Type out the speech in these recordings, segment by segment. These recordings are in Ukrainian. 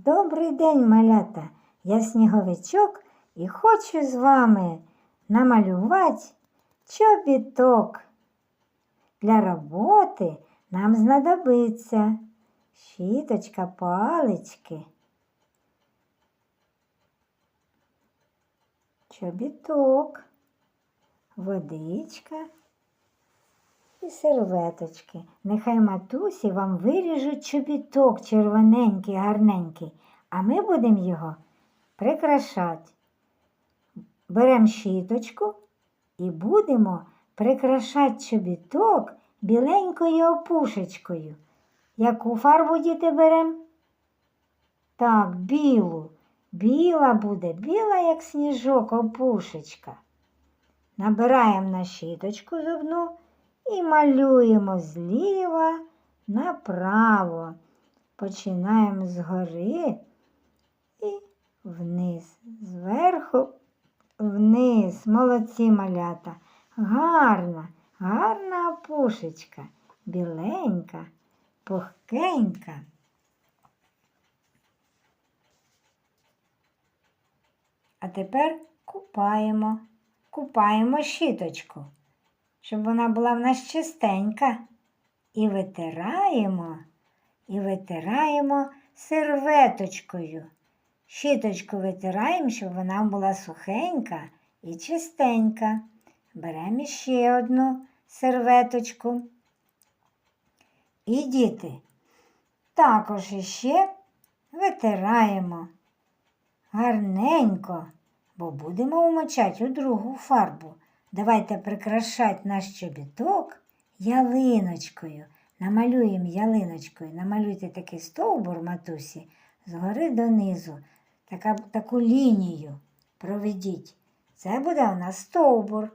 Добрий день, малята! Я сніговичок і хочу з вами намалювати чобіток. Для роботи нам знадобиться щіточка, палички, чобіток, водичка і серветочки. Нехай матусі вам виріжуть чобіток червоненький, гарненький, а ми будемо його прикрашати. Беремо щіточку і будемо прикрашати чобіток біленькою опушечкою. Яку фарбу діти беремо? Так, білу. Біла буде, біла, як сніжок, опушечка. Набираємо на щіточку зубну і малюємо зліва направо. Починаємо згори і вниз, зверху вниз. Молодці малята. Гарна, гарна опушечка, біленька, пухкенька. А тепер купаємо, купаємо щіточку щоб вона була в нас чистенька. І витираємо, і витираємо серветочкою. Щіточку витираємо, щоб вона була сухенька і чистенька. Беремо ще одну серветочку. І діти, також іще витираємо гарненько, бо будемо умочати у другу фарбу. Давайте прикрашати наш чобіток ялиночкою. Намалюємо ялиночкою. Намалюйте такий стовбур, матусі, згори донизу. Така, таку лінію проведіть. Це буде у нас стовбур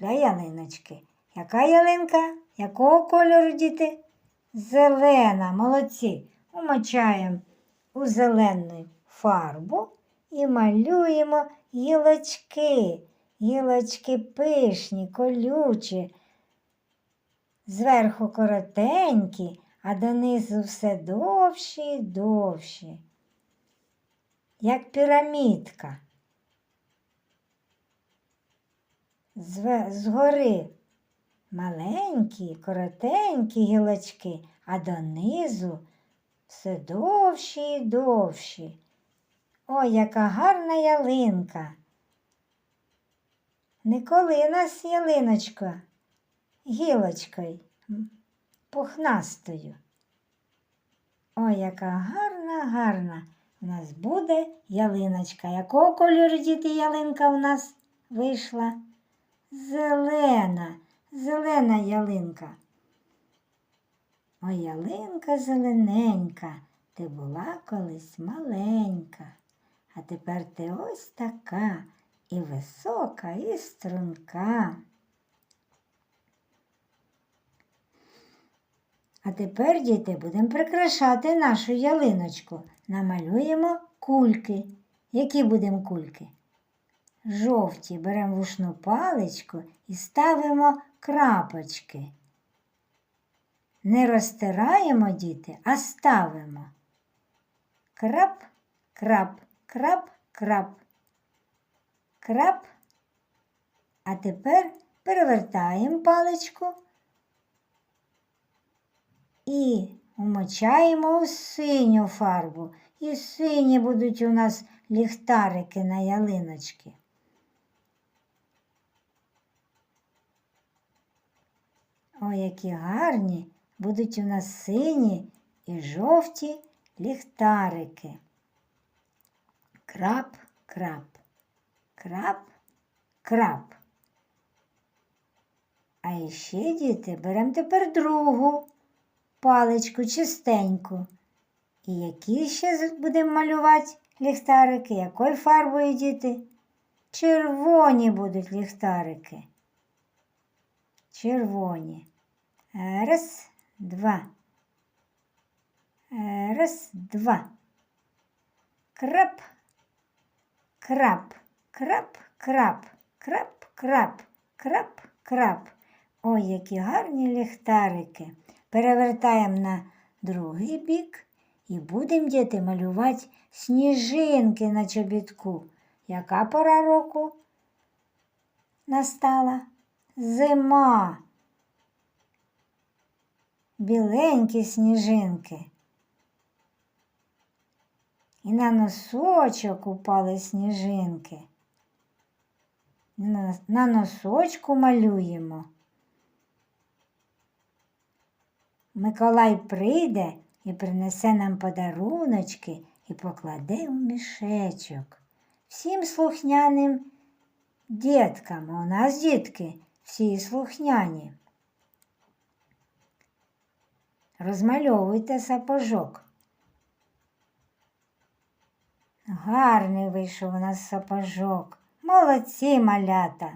для ялиночки. Яка ялинка? Якого кольору діти? Зелена, молодці. Умочаємо у зелену фарбу і малюємо гілочки. Гілочки пишні, колючі, зверху коротенькі, а донизу все довші й довші, як пірамідка. Згори маленькі, коротенькі гілочки, а донизу все довші й довші. Ой, яка гарна ялинка! Не коли нас ялиночка гілочкою пухнастою. Ой, яка гарна, гарна у нас буде ялиночка. Якого кольору діти ялинка у нас вийшла? Зелена, зелена ялинка. Ой, ялинка зелененька, ти була колись маленька, а тепер ти ось така і висока, і струнка. А тепер, діти, будемо прикрашати нашу ялиночку. Намалюємо кульки. Які будемо кульки? Жовті беремо вушну паличку і ставимо крапочки. Не розтираємо діти, а ставимо. Крап, крап, крап, крап крап. А тепер перевертаємо паличку і вмочаємо у синю фарбу. І сині будуть у нас ліхтарики на ялиночки. Ой, які гарні будуть у нас сині і жовті ліхтарики. Крап, крап, крап. А іще, діти, беремо тепер другу паличку чистеньку. І які ще будемо малювати ліхтарики? Якою фарбою діти? Червоні будуть ліхтарики. Червоні. Раз, два. Раз, два. Крап, крап. Крап, крап, крап, крап, крап, крап. Ой, які гарні ліхтарики. Перевертаємо на другий бік І будемо діти малювати сніжинки на чобітку. Яка пора року настала? Зима. Біленькі сніжинки. І на носочок упали сніжинки. На, носочку малюємо. Миколай прийде і принесе нам подаруночки і покладе у мішечок. Всім слухняним діткам, у нас дітки всі слухняні. Розмальовуйте сапожок. Гарний вийшов у нас сапожок. Молодці малята.